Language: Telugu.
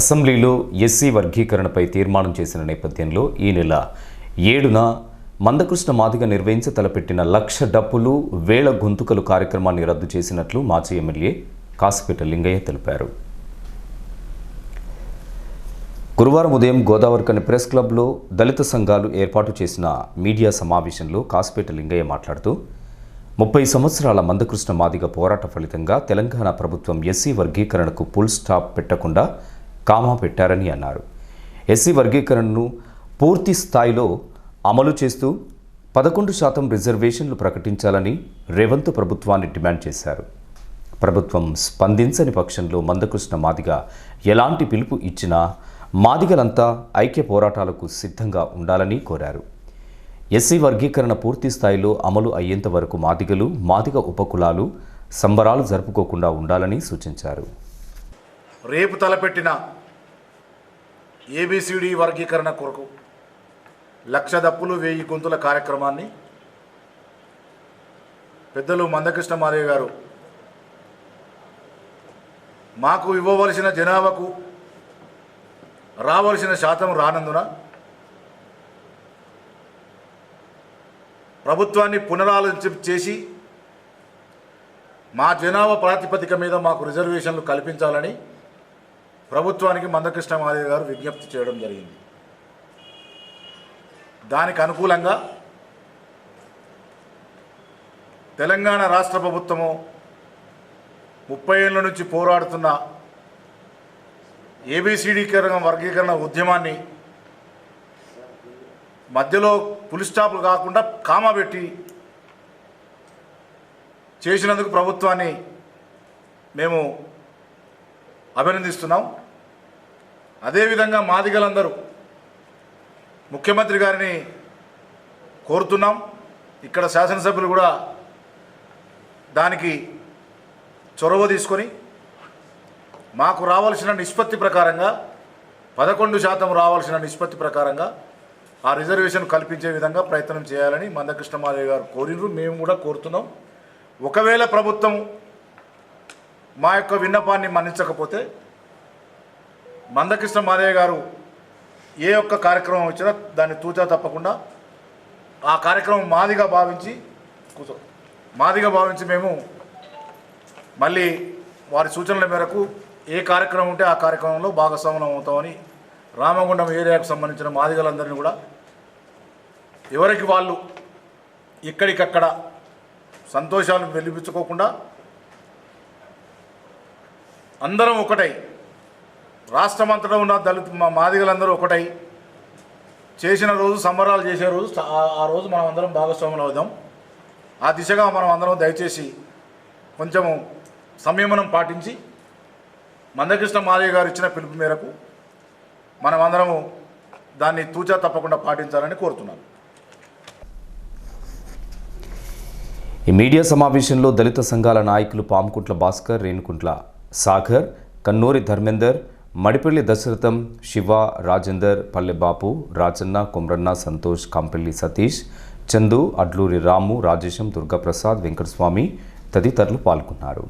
అసెంబ్లీలో ఎస్సీ వర్గీకరణపై తీర్మానం చేసిన నేపథ్యంలో ఈ నెల ఏడున మందకృష్ణ మాదిగ నిర్వహించ తలపెట్టిన లక్ష డప్పులు వేల గొంతుకలు కార్యక్రమాన్ని రద్దు చేసినట్లు మాజీ ఎమ్మెల్యే కాసిపేట లింగయ్య తెలిపారు. గురువారం ఉదయం గోదావరికని ప్రెస్ క్లబ్లో దళిత సంఘాలు ఏర్పాటు చేసిన మీడియా సమావేశంలో కాసిపేట లింగయ్య మాట్లాడుతూ ముప్పై సంవత్సరాల మందకృష్ణ మాదిగ పోరాట ఫలితంగా తెలంగాణ ప్రభుత్వం ఎస్సీ వర్గీకరణకు ఫుల్ స్టాప్ పెట్టకుండా కామా పెట్టారని అన్నారు. ఎస్సీ వర్గీకరణను పూర్తి స్థాయిలో అమలు చేస్తూ పదకొండు శాతం రిజర్వేషన్లు ప్రకటించాలని రేవంత్ ప్రభుత్వాన్ని డిమాండ్ చేశారు. ప్రభుత్వం స్పందించని పక్షంలో మందకృష్ణ మాదిగ ఎలాంటి పిలుపు ఇచ్చినా మాదిగలంతా ఐక్య పోరాటాలకు సిద్ధంగా ఉండాలని కోరారు. ఎస్సీ వర్గీకరణ పూర్తి స్థాయిలో అమలు అయ్యేంత వరకు మాదిగలు మాదిగ ఉపకులాలు సంబరాలు జరుపుకోకుండా ఉండాలని సూచించారు. రేపు తలపెట్టిన ఏబిసిడి వర్గీకరణ కొరకు లక్ష దప్పులు వెయ్యి గొంతుల కార్యక్రమాన్ని పెద్దలు మందకృష్ణ మాదయ్య గారు మాకు ఇవ్వవలసిన జనాభాకు రావలసిన శాతం రానందున ప్రభుత్వాన్ని పునరాలోచన చేసి మా జనాభా ప్రాతిపదిక మీద మాకు రిజర్వేషన్లు కల్పించాలని ప్రభుత్వానికి మందకృష్ణ మాదేవి గారు విజ్ఞప్తి చేయడం జరిగింది. దానికి అనుకూలంగా తెలంగాణ రాష్ట్ర ప్రభుత్వము ముప్పై ఏళ్ళ నుంచి పోరాడుతున్న ఏబిసిడీకరణ వర్గీకరణ ఉద్యమాన్ని మధ్యలో పులి స్టాపులు కాకుండా కామా పెట్టి చేసినందుకు ప్రభుత్వాన్ని మేము అభినందిస్తున్నాం. అదేవిధంగా మాదిగలందరూ ముఖ్యమంత్రి గారిని కోరుతున్నాం. ఇక్కడ శాసనసభ్యులు కూడా దానికి చొరవ తీసుకొని మాకు రావాల్సిన నిష్పత్తి ప్రకారంగా పదకొండు శాతం రావాల్సిన నిష్పత్తి ప్రకారంగా ఆ రిజర్వేషన్ కల్పించే విధంగా ప్రయత్నం చేయాలని మందకృష్ణమాదేవి గారు కోరినరు మేము కూడా కోరుతున్నాం. ఒకవేళ ప్రభుత్వం మా యొక్క విన్నపాన్ని మన్నించకపోతే మందకృష్ణ మాదయ్య గారు ఏ ఒక్క కార్యక్రమం వచ్చినా దాన్ని తూచా తప్పకుండా ఆ కార్యక్రమం మాదిగా భావించి కూర్చో మాదిగా భావించి మేము మళ్ళీ వారి సూచనల మేరకు ఏ కార్యక్రమం ఉంటే ఆ కార్యక్రమంలో భాగస్వాములం అవుతామని రామగుండం ఏరియాకు సంబంధించిన మాదిగలందరినీ కూడా ఎవరికి వాళ్ళు ఇక్కడికక్కడ సంతోషాలు వెలిపించుకోకుండా అందరం ఒకటై రాష్ట్రమంతటా ఉన్న దళిత మా మాదిగలందరూ ఒకటై. చేసిన రోజు సంబరాలు చేసే రోజు ఆ- రోజు మనం అందరం భాగస్వాములు అవుదాం. ఆ దిశగా మనం అందరం దయచేసి కొంచెము సంయమనం పాటించి మందకృష్ణ మాదయ్య గారు ఇచ్చిన పిలుపు మేరకు మనం అందరము దాన్ని తూచా తప్పకుండా పాటించాలని కోరుతున్నాను. ఈ మీడియా సమావేశంలో దళిత సంఘాల నాయకులు పాముకుంట్ల భాస్కర్ రేణుకుంట్ల సాగర్ కన్నూరి ధర్మేందర్ మడిపల్లి దశరథం శివ రాజేందర్ పల్లెబాపు రాజన్న కుమ్రన్న సంతోష్ కంపెల్లి సతీష్ చందు అడ్లూరి రాము రాజేశం దుర్గాప్రసాద్ వెంకటస్వామి తదితరులు పాల్గొన్నారు.